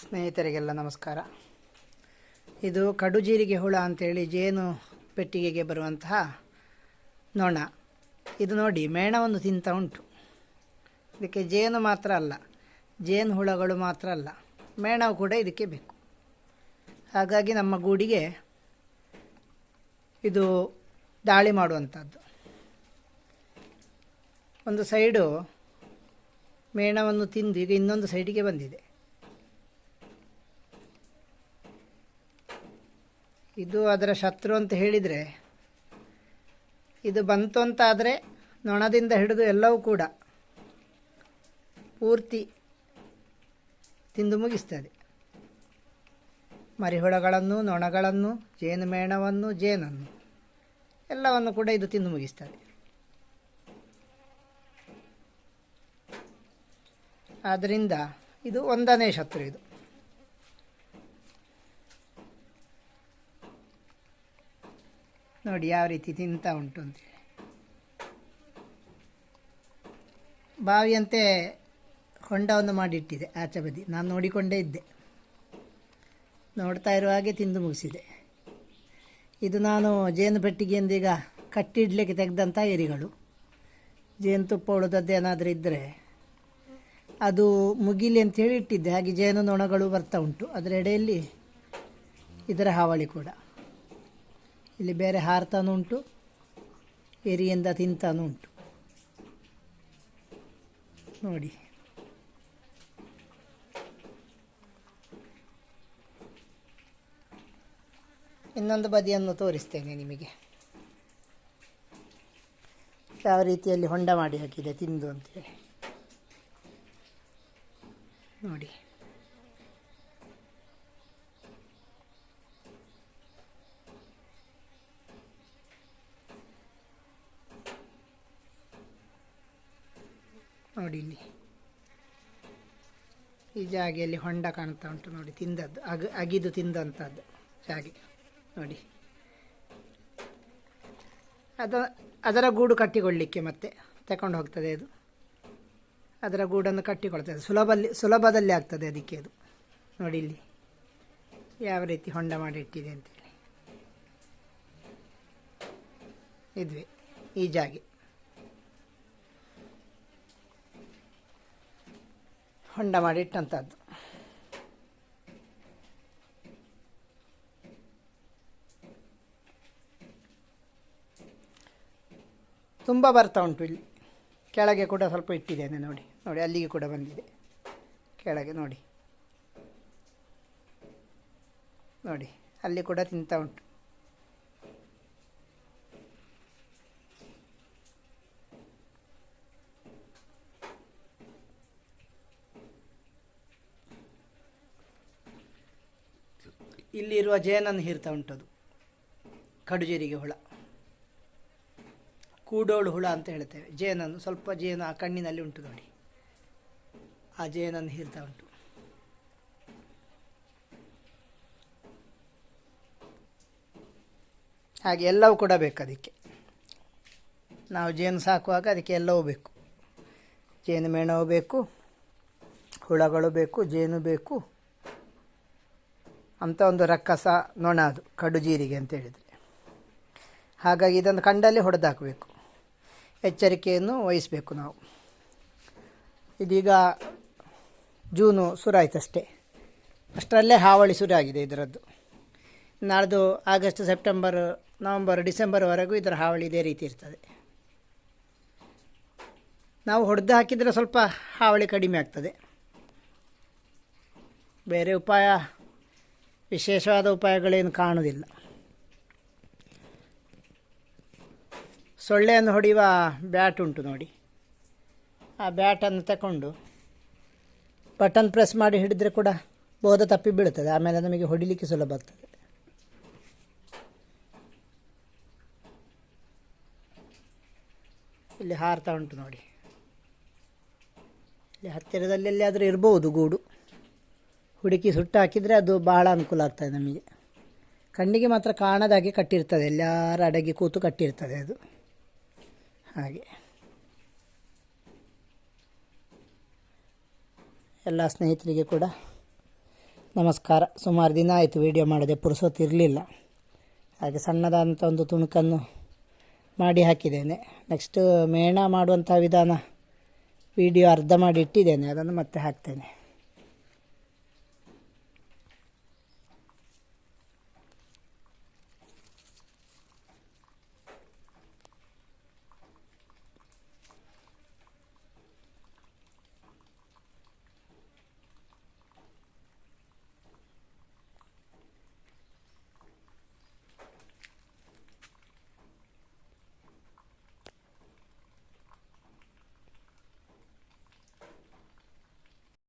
ಸ್ನೇಹಿತರಿಗೆಲ್ಲ ನಮಸ್ಕಾರ. ಇದು ಕಡುಜೀರಿಗೆ ಹುಳ ಅಂತೇಳಿ ಜೇನು ಪೆಟ್ಟಿಗೆಗೆ ಬರುವಂತಹ ನೊಣ. ಇದು ನೋಡಿ ಮೇಣವನ್ನು ತಿಂತ ಉಂಟು. ಇದಕ್ಕೆ ಜೇನು ಮಾತ್ರ ಅಲ್ಲ, ಜೇನು ಹುಳಗಳು ಮಾತ್ರ ಅಲ್ಲ, ಮೇಣವು ಕೂಡ ಇದಕ್ಕೆ ಬೇಕು. ಹಾಗಾಗಿ ನಮ್ಮ ಗೂಡಿಗೆ ಇದು ದಾಳಿ ಮಾಡುವಂಥದ್ದು ಒಂದು ಸೈಡು ಮೇಣವನ್ನು ತಿಂದು ಈಗ ಇನ್ನೊಂದು ಸೈಡಿಗೆ ಬಂದಿದೆ. ಇದು ಅದರ ಶತ್ರು ಅಂತ ಹೇಳಿದರೆ, ಇದು ಬಂತು ಅಂತಾದರೆ ನೊಣದಿಂದ ಹಿಡಿದು ಎಲ್ಲವೂ ಕೂಡ ಪೂರ್ತಿ ತಿಂದು ಮುಗಿಸ್ತದೆ. ಮರಿಹುಳಗಳನ್ನು, ನೊಣಗಳನ್ನು ಜೇನುಮೇಣವನ್ನು ಜೇನನ್ನು ಎಲ್ಲವನ್ನು ಕೂಡ ಇದು ತಿಂದು ಮುಗಿಸ್ತದೆ. ಆದ್ದರಿಂದ ಇದು ಒಂದನೇ ಶತ್ರು ಇದು. ನೋಡಿ ಯಾವ ರೀತಿ ತಿಂತಾ ಉಂಟು ಅಂತೇಳಿ ಬಾವಿಯಂತೆ ಹೊಂಡವನ್ನು ಮಾಡಿಟ್ಟಿದೆ ಆಚೆ ಬದಿ. ನಾನು ನೋಡಿಕೊಂಡೇ ಇದ್ದೆ. ನೋಡ್ತಾ ಇರುವ ಹಾಗೆ ತಿಂದು ಮುಗಿಸಿದೆ. ಇದು ನಾನು ಜೇನು ಪೆಟ್ಟಿಗೆಯಿಂದ ಈಗ ಕಟ್ಟಿಡ್ಲಿಕ್ಕೆ ತೆಗೆದಂಥ ಎರಿಗಳು ಜೇನುತುಪ್ಪ ಉಳಿದದ್ದೇನಾದರೂ ಇದ್ದರೆ ಅದು ಮುಗಿಲಿ ಅಂತೇಳಿ ಇಟ್ಟಿದ್ದೆ. ಹಾಗೆ ಜೇನು ನೊಣಗಳು ಬರ್ತಾ ಉಂಟು. ಅದರ ಎಡೆಯಲ್ಲಿ ಇದರ ಹಾವಳಿ ಕೂಡ. ಇಲ್ಲಿ ಬೇರೆ ಹಾರ್ತಾನು ಉಂಟು, ಎರಿಯಿಂದ ತಿಂತಾನು ಉಂಟು. ನೋಡಿ. ಇನ್ನೊಂದು ಬದಿಯನ್ನು ತೋರಿಸ್ತೇನೆ ನಿಮಗೆ. ಯಾವ ರೀತಿಯಲ್ಲಿ ಹೊಂಡ ಮಾಡಿ ಹಾಕಿದೆ ತಿಂದು ಅಂತೇಳಿ. ನೋಡಿ. ನೋಡಿ ಇಲ್ಲಿ. ಈ ಜಾಗೆಯಲ್ಲಿ ಹೊಂಡ ಕಾಣ್ತಾ ಉಂಟು ನೋಡಿ, ತಿಂದದ್ದು, ಅಗ, ಅಗಿದು ತಿಂದಂಥದ್ದು ಜಾಗೆ. ನೋಡಿ. ಅದ, ಅದರ ಗೂಡು ಕಟ್ಟಿಕೊಳ್ಳಿಕ್ಕೆ ಮತ್ತೆ ತಗೊಂಡು ಹೋಗ್ತದೆ ಅದು. ಅದರ ಗೂಡನ್ನು ಕಟ್ಟಿಕೊಳ್ತದೆ. ಸುಲಭಲ್ಲಿ, ಸುಲಭದಲ್ಲಿ ಆಗ್ತದೆ ಅದಕ್ಕೆ ಅದು. ನೋಡಿ ಇಲ್ಲಿ ಯಾವ ರೀತಿ ಹೊಂಡ ಮಾಡಿ ಇಟ್ಟಿದೆ ಅಂತೇಳಿ. ಇದ್ವಿ, ಈ ಜಾಗೆ. ಹೊಂಡ ಮಾಡಿಟ್ಟಂಥದ್ದು ತುಂಬ ಬರ್ತಾ ಉಂಟು ಇಲ್ಲಿ. ಕೆಳಗೆ ಕೂಡ ಸ್ವಲ್ಪ ಇಟ್ಟಿದ್ದೇನೆ ನೋಡಿ. ನೋಡಿ, ಅಲ್ಲಿಗೆ ಕೂಡ ಬಂದಿದೆ. ಕೆಳಗೆ ನೋಡಿ. ನೋಡಿ, ಅಲ್ಲಿ ಕೂಡ ತಿಂತ ಉಂಟು. ಇಲ್ಲಿರುವ ಜೇನನ್ನು ಹೀರ್ತಾ ಉಂಟದು. ಕಡುಜೇರಿಗೆ ಹುಳ. ಕೂಡೋಳು ಹುಳ ಅಂತ ಹೇಳ್ತೇವೆ. ಜೇನನ್ನು ಸ್ವಲ್ಪ ಜೇನು ಆ ಕಣ್ಣಿನಲ್ಲಿ ಉಂಟು ನೋಡಿ. ಆ ಜೇನನ್ನು ಹೀರ್ತಾ ಉಂಟು. ಹಾಗೆ ಎಲ್ಲವೂ ಕೂಡ ಬೇಕು ಅದಕ್ಕೆ. ನಾವು ಜೇನು ಸಾಕುವಾಗ ಅದಕ್ಕೆ ಎಲ್ಲವೂ ಬೇಕು. ಜೇನು ಮೇಣವು ಬೇಕು, ಹುಳಗಳು ಬೇಕು, ಜೇನು ಬೇಕು. ಅಂತ ಒಂದು ರಕ್ಕಸ ನೊಣ ಅದು, ಕಡು ಜೀರಿಗೆ ಅಂತ ಹೇಳಿದರೆ. ಹಾಗಾಗಿ ಇದನ್ನು ಕಂಡಲ್ಲಿ ಹೊಡೆದಾಕಬೇಕು. ಎಚ್ಚರಿಕೆಯನ್ನು ವಹಿಸಬೇಕು ನಾವು. ಇದೀಗ ಜೂನು ಶುರುವಾಯ್ತಷ್ಟೇ ಅಷ್ಟರಲ್ಲೇ ಹಾವಳಿ ಶುರು ಆಗಿದೆ ಇದರದ್ದು. ನಾಳ್ದು ಆಗಸ್ಟ್, ಸೆಪ್ಟೆಂಬರ್, ನವಂಬರ್, ಡಿಸೆಂಬರ್ವರೆಗೂ ಇದರ ಹಾವಳಿ ಇದೇ ರೀತಿ ಇರ್ತದೆ. ನಾವು ಹೊಡೆದು ಹಾಕಿದರೆ ಸ್ವಲ್ಪ ಹಾವಳಿ ಕಡಿಮೆ ಆಗ್ತದೆ. ಬೇರೆ ಉಪಾಯ ವಿಶೇಷವಾದ ಉಪಾಯಗಳೇನು ಕಾಣುವುದಿಲ್ಲ. ಸೊಳ್ಳೆಯನ್ನು ಹೊಡೆಯುವ ಬ್ಯಾಟ್ ಉಂಟು ನೋಡಿ. ಆ ಬ್ಯಾಟನ್ನು ತಗೊಂಡು ಬಟನ್ ಪ್ರೆಸ್ ಮಾಡಿ ಹಿಡಿದ್ರೆ ಕೂಡ ಬೋಧ ತಪ್ಪಿ ಬೀಳ್ತದೆ ಆಮೇಲೆ ನಮಗೆ ಹೊಡಿಲಿಕ್ಕೆ ಸುಲಭ ಆಗ್ತದೆ. ಇಲ್ಲಿ ಹಾರ್ತಾ ಉಂಟು ನೋಡಿ. ಇಲ್ಲಿ ಹತ್ತಿರದಲ್ಲಿ ಎಲ್ಲಿಯಾದರೂ ಇರ್ಬೋದು ಗೂಡು. ಹುಡುಕಿ ಸುಟ್ಟು ಹಾಕಿದರೆ ಅದು ಬಹಳ ಅನುಕೂಲ ಆಗ್ತದೆ ನಮಗೆ. ಕಣ್ಣಿಗೆ ಮಾತ್ರ ಕಾಣದಾಗೆ ಕಟ್ಟಿರ್ತದೆ, ಎಲ್ಲರ ಅಡಗಿ ಕೂತು ಕಟ್ಟಿರ್ತದೆ ಅದು. ಹಾಗೆ. ಎಲ್ಲ ಸ್ನೇಹಿತರಿಗೆ ಕೂಡ ನಮಸ್ಕಾರ. ಸುಮಾರು ದಿನ ಆಯಿತು ವಿಡಿಯೋ ಮಾಡದೆ ಪುರುಸೊತ್ತಿರಲಿಲ್ಲ. ಹಾಗೆ ಸಣ್ಣದಾದಂಥ ಒಂದು ತುಣುಕನ್ನು ಮಾಡಿ ಹಾಕಿದ್ದೇನೆ. ನೆಕ್ಸ್ಟ್ ಮೇಣ ಮಾಡುವಂಥ ವಿಧಾನ ವಿಡಿಯೋ ಅರ್ಧ ಮಾಡಿ ಇಟ್ಟಿದ್ದೇನೆ, ಅದನ್ನು ಮತ್ತೆ ಹಾಕ್ತೇನೆ.